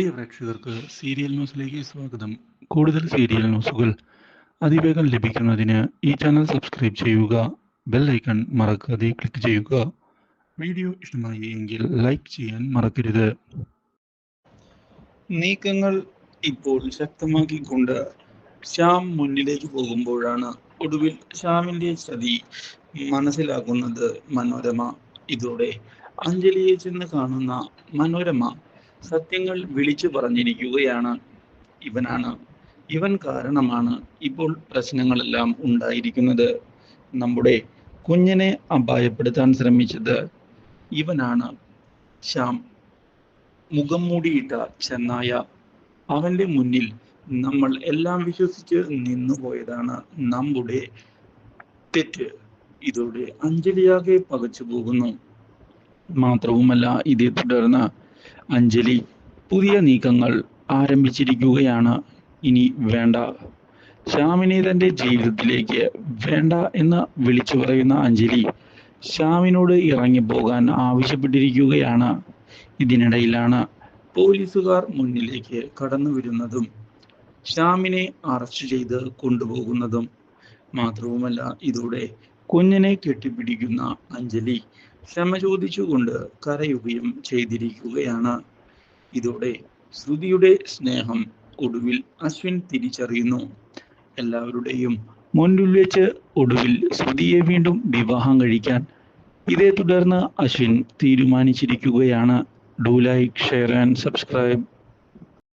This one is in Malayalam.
പ്രിയ പ്രേക്ഷകർക്ക് സീരിയൽ ന്യൂസിലേക്ക് സ്വാഗതം. കൂടുതൽ സീരിയൽ ന്യൂസുകൾ അതിവേഗം ലഭിക്കുന്നതിന് ഈ ചാനൽ സബ്സ്ക്രൈബ് ചെയ്യുക ബെൽ ഐക്കൺ മറക്കാതെ ക്ലിക്ക് ചെയ്യുക. വീഡിയോ ഇഷ്ടമായി എങ്കിൽ ലൈക്ക് ചെയ്യാൻ മറക്കരുത്. നീക്കങ്ങൾ ഇപ്പോൾ ശക്തമാക്കിക്കൊണ്ട് ശ്യാം മുന്നിലേക്ക് പോകുമ്പോഴാണ് ഒടുവിൽ ശ്യാമിന്റെ ചതി മനസ്സിലാക്കുന്നത് മനോരമ. ഇതോടെ അഞ്ജലിയെ ചെന്ന് കാണുന്ന മനോരമ സത്യങ്ങൾ വിളിച്ചു പറഞ്ഞിരിക്കുകയാണ് ഇവനാണ്. ഇവൻ കാരണമാണ് ഇപ്പോൾ പ്രശ്നങ്ങളെല്ലാം ഉണ്ടായിരിക്കുന്നത്. നമ്മുടെ കുഞ്ഞിനെ അപായപ്പെടുത്താൻ ശ്രമിച്ചത് ഇവനാണ്. ശ്യാം മുഖം മൂടിയിട്ട ചെന്നായ അവന്റെ മുന്നിൽ നമ്മൾ എല്ലാം വിശ്വസിച്ച് നിന്നുപോയതാണ് നമ്മുടെ തെറ്റ്. ഇതോടെ അഞ്ജലിയാകെ പകച്ചു പോകുന്നു മാത്രവുമല്ല ഇതേ തുടർന്ന് അഞ്ജലി പുതിയ നീക്കങ്ങൾ ആരംഭിച്ചിരിക്കുകയാണ്. ഇനി വേണ്ട. ശ്യാമിനെ തന്റെ ജീവിതത്തിലേക്ക് വേണ്ട എന്ന് വിളിച്ചു പറയുന്ന അഞ്ജലി ശ്യാമിനോട് ഇറങ്ങിപ്പോകാൻ ആവശ്യപ്പെട്ടിരിക്കുകയാണ്. ഇതിനിടയിലാണ് പോലീസുകാർ മുന്നിലേക്ക് കടന്നു വരുന്നതും ശ്യാമിനെ അറസ്റ്റ് ചെയ്ത് കൊണ്ടുപോകുന്നതും. മാത്രവുമല്ല ഇതോടെ കുഞ്ഞിനെ കെട്ടിപ്പിടിക്കുന്ന അഞ്ജലി ക്ഷമ ചോദിച്ചുകൊണ്ട് കരയുകയും ചെയ്തിരിക്കുകയാണ്. ഇതോടെ ശ്രുതിയുടെ സ്നേഹം ഒടുവിൽ അശ്വിൻ തിരിച്ചറിയുന്നു. എല്ലാവരുടെയും മുൻപിൽ വെച്ച് ഒടുവിൽ ശ്രുതിയെ വീണ്ടും വിവാഹം കഴിക്കാൻ ഇതേ തുടർന്ന് അശ്വിൻ തീരുമാനിച്ചിരിക്കുകയാണ്. Do like share and subscribe